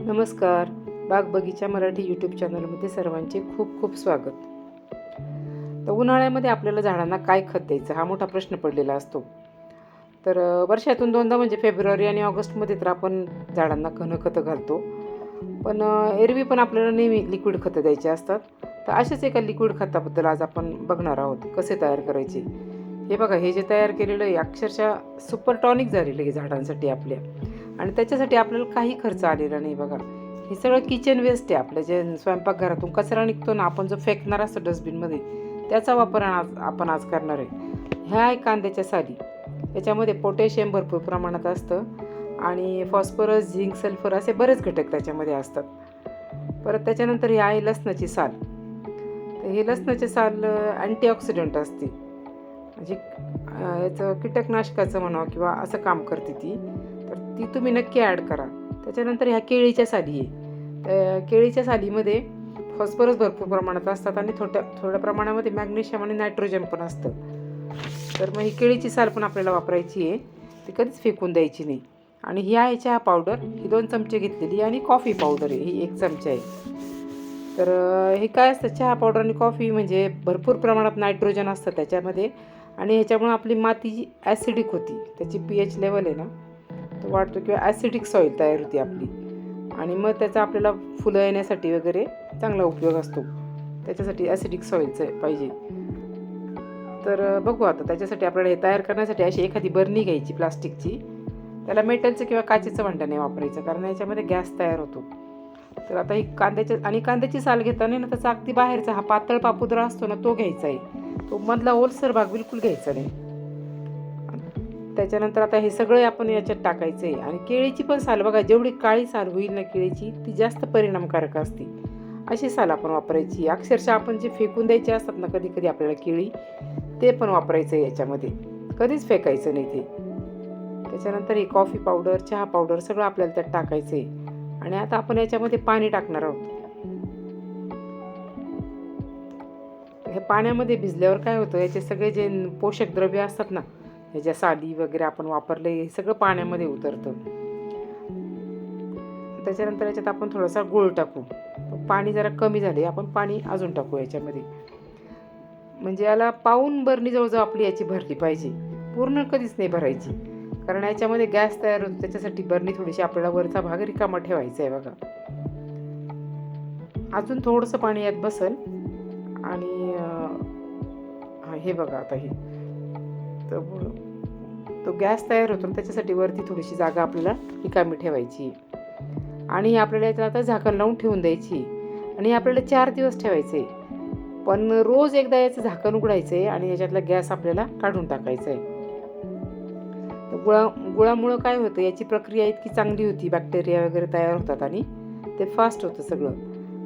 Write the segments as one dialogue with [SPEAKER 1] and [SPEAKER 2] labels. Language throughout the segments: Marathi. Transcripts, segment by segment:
[SPEAKER 1] नमस्कार. बाग बगीचा मराठी यूट्यूब चॅनलमध्ये सर्वांचे खूप खूप स्वागत. तर उन्हाळ्यामध्ये आपल्याला झाडांना काय खत द्यायचं हा मोठा प्रश्न पडलेला असतो. तर वर्षातून दोनदा म्हणजे फेब्रुवारी आणि ऑगस्टमध्ये तर आपण झाडांना घनखतं घालतो. पण एरवी पण आपल्याला नेहमी लिक्विड खतं द्यायची असतात. तर अशाच एका लिक्विड खताबद्दल आज आपण बघणार आहोत. कसे तयार करायचे? हे बघा हे जे तयार केलेलं आहे अक्षरशः सुपर टॉनिक झालेलं आहे झाडांसाठी आपल्या. आणि त्याच्यासाठी आपल्याला काही खर्च आलेला नाही बघा. हे सगळं किचन वेस्ट आहे आपलं. जे स्वयंपाकघरातून कचरा निघतो ना आपण जो फेकणार असतो डस्टबिनमध्ये त्याचा वापर आज आपण आज करणार आहे. ह्या आहे कांद्याच्या साली. याच्यामध्ये पोटॅशियम भरपूर प्रमाणात असतं. आणि फॉस्फरस झिंक सल्फर असे बरेच घटक त्याच्यामध्ये असतात. परत त्याच्यानंतर ही आहे लसणाची साल. तर हे लसणाची साल अँटीऑक्सिडंट असते. म्हणजे याचं कीटकनाशकाचं म्हणावं किंवा असं काम करते ती. ती तुम्ही नक्की ॲड करा. त्याच्यानंतर ह्या केळीच्या साली आहे. केळीच्या सालीमध्ये फॉस्फरस भरपूर प्रमाणात असतात आणि थोड्या थोड्या प्रमाणामध्ये मॅग्नेशियम आणि नायट्रोजन पण असतं. तर मग ही केळीची साल पण आपल्याला वापरायची आहे. ती कधीच फेकून द्यायची नाही. आणि ही आहे चहा पावडर ही दोन चमचे घेतलेली आणि कॉफी पावडर आहे. ही एक चमचा आहे. तर हे काय असतं? चहा पावडर आणि कॉफी म्हणजे भरपूर प्रमाणात नायट्रोजन असतं त्याच्यामध्ये. आणि ह्याच्यामुळं आपली माती जी ॲसिडिक होती त्याची पी एच लेवल आहे ना तो वाढतो किंवा ॲसिडिक सॉईल तयार होती आपली. आणि मग त्याचा आपल्याला फुलं येण्यासाठी वगैरे चांगला उपयोग असतो. त्याच्यासाठी ॲसिडिक सॉईलचं पाहिजे. तर बघू आता त्याच्यासाठी आपल्याला हे तयार करण्यासाठी अशी एखादी बरणी घ्यायची प्लास्टिकची. त्याला मेटलचं किंवा काचेचं भांडं नाही वापरायचं कारण याच्यामध्ये गॅस तयार होतो. तर आता ही कांद्याच्या आणि कांद्याची साल घेताना ना त्याचा अगदी बाहेरचा हा पातळ पापुद्रा असतो ना तो घ्यायचा आहे. तो मधला ओलसर भाग बिलकुल घ्यायचा नाही. त्याच्यानंतर आता हे सगळं आपण याच्यात टाकायचं. आहे आणि केळीची पण साल बघा जेवढी काळी साल होईल ना केळीची ती जास्त परिणामकारक असते. अशी साल आपण वापरायची. अक्षरशः आपण जे फेकून द्यायचे असतात ना कधी कधी आपल्याला केळी ते पण वापरायचं आहे याच्यामध्ये. कधीच फेकायचं नाही ते. त्याच्यानंतर हे कॉफी पावडर चहा पावडर सगळं आपल्याला त्यात टाकायचं. आहे आणि आता आपण याच्यामध्ये पाणी टाकणार आहोत. हे पाण्यामध्ये भिजल्यावर काय होतं याचे सगळे जे पोषक द्रव्य असतात ना ज्या साली वगैरे आपण वापरले हे सगळं पाण्यामध्ये उतरतं. त्याच्यानंतर याच्यात आपण थोडासा गुळ टाकू. पाणी जरा कमी झाले आपण पाणी अजून टाकू याच्यामध्ये. म्हणजे याला पाऊन बरणी जवळजवळ आपली याची भरली पाहिजे. पूर्ण कधीच नाही भरायची. कारण याच्यामध्ये गॅस तयार होतो त्याच्यासाठी बरणी थोडीशी आपल्याला वरचा भाग रिकामा ठेवायचा आहे बघा. अजून थोडंसं पाणी यात बसल. आणि हे बघा आता हे. तर तो गॅस तयार होतो ना त्याच्यासाठी वरती थोडीशी जागा आपल्याला रिकामी ठेवायची. आणि आपल्याला याच्यात आता झाकण लावून ठेवून द्यायची. आणि हे आपल्याला चार दिवस ठेवायचे. पण रोज एकदा याचं झाकण उघडायचं आहे आणि याच्यातला गॅस आपल्याला काढून टाकायचा. आहे तर गुळा गुळामुळं काय होतं याची प्रक्रिया इतकी चांगली होती बॅक्टेरिया वगैरे तयार होतात आणि ते फास्ट होतं सगळं.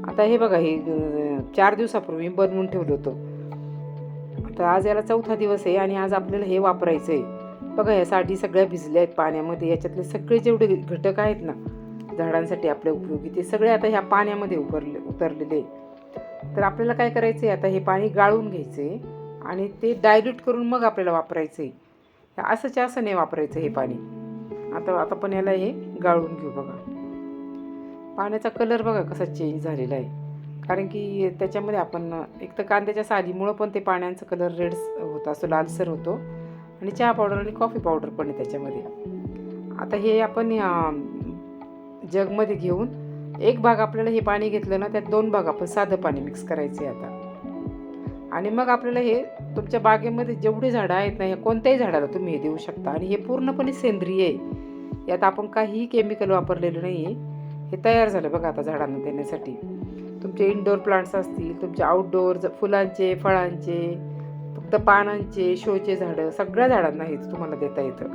[SPEAKER 1] आता हे बघा हे चार दिवसापूर्वी बनवून ठेवलं होतं. तर आज याला चौथा दिवस आहे आणि आज आपल्याला हे वापरायचं आहे बघा या साडी सगळ्या भिजल्या आहेत पाण्यामध्ये. याच्यातले सगळे जेवढे घटक आहेत ना झाडांसाठी आपल्या उपयोगी ते सगळे आता ह्या पाण्यामध्ये उतरले उतरलेले तर आपल्याला काय करायचं आहे आता हे पाणी गाळून घ्यायचं आहे आणि ते डायल्यूट करून मग आपल्याला वापरायचं आहे असंच्या असं नाही वापरायचं हे पाणी. आता आता पण याला हे गाळून घेऊ बघा. पाण्याचा कलर बघा कसा चेंज झालेला आहे. कारण की त्याच्यामध्ये आपण एक तर कांद्याच्या सालीमुळं पण ते पाण्याचा कलर रेड होत असतो लालसर होतो. आणि चहा पावडर आणि कॉफी पावडर पण आहे त्याच्यामध्ये. आता हे आपण या जगमध्ये घेऊन एक भाग आपल्याला हे पाणी घेतलं ना त्यात दोन भाग आपण साधं पाणी मिक्स करायचं आहे आता. आणि मग आपल्याला हे तुमच्या बागेमध्ये जेवढे झाडं आहेत ना या कोणत्याही झाडाला तुम्ही हे देऊ शकता. आणि हे पूर्णपणे सेंद्रिय आहे. यात आपण काहीही केमिकल वापरलेलं नाही आहे हे तयार झालं बघा आता झाडांना देण्यासाठी. तुमचे इनडोअर प्लांट्स असतील तुमचे आउटडोअर फुलांचे फळांचे फक्त पानांचे शोचे झाडं सगळ्या झाडांना हेच तुम्हाला देता येतं.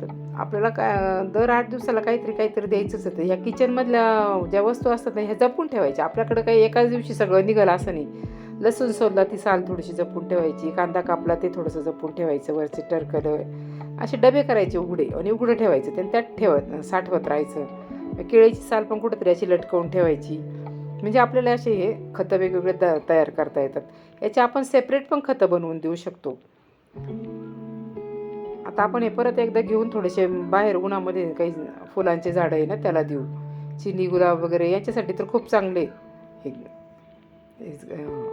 [SPEAKER 1] तर आपल्याला काय दर आठ दिवसाला काहीतरी काहीतरी द्यायचंच होतं. ह्या किचनमधल्या ज्या वस्तू असतात ना ह्या जपून ठेवायच्या. आपल्याकडे काही एकाच दिवशी सगळं निघालं असं नाही. लसूण सोलला ती साल थोडीशी जपून ठेवायची कांदा कापला ते थोडंसं जपून ठेवायचं वरचे टरकलं असे डबे करायचे उघडे आणि उघडं ठेवायचं ते त्यात ठेवत साठवत राहायचं. केळीची साल पण कुठंतरी अशी लटकवून ठेवायची. म्हणजे आपल्याला असे हे खतं वेगवेगळे त तयार करता येतात. याचे आपण सेपरेट पण खतं बनवून देऊ शकतो. आता आपण हे परत एकदा घेऊन थोडेसे बाहेर उन्हामध्ये काही फुलांचे झाडं आहे ना त्याला देऊ. चिनी गुलाब वगैरे याच्यासाठी तर खूप चांगले हे-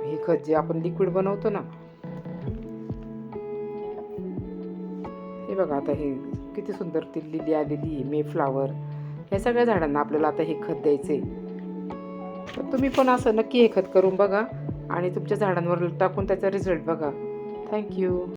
[SPEAKER 1] हे खत जे आपण लिक्विड बनवतो ना. हे बघा आता हे किती सुंदर ती लिली आलेली आहे मे फ्लावर ह्या सगळ्या झाडांना आपल्याला आता हे खत द्यायचे तर तुम्ही पण असं नक्की हे खत करून बघा आणि तुमच्या झाडांवर टाकून त्याचा रिझल्ट बघा. थँक्यू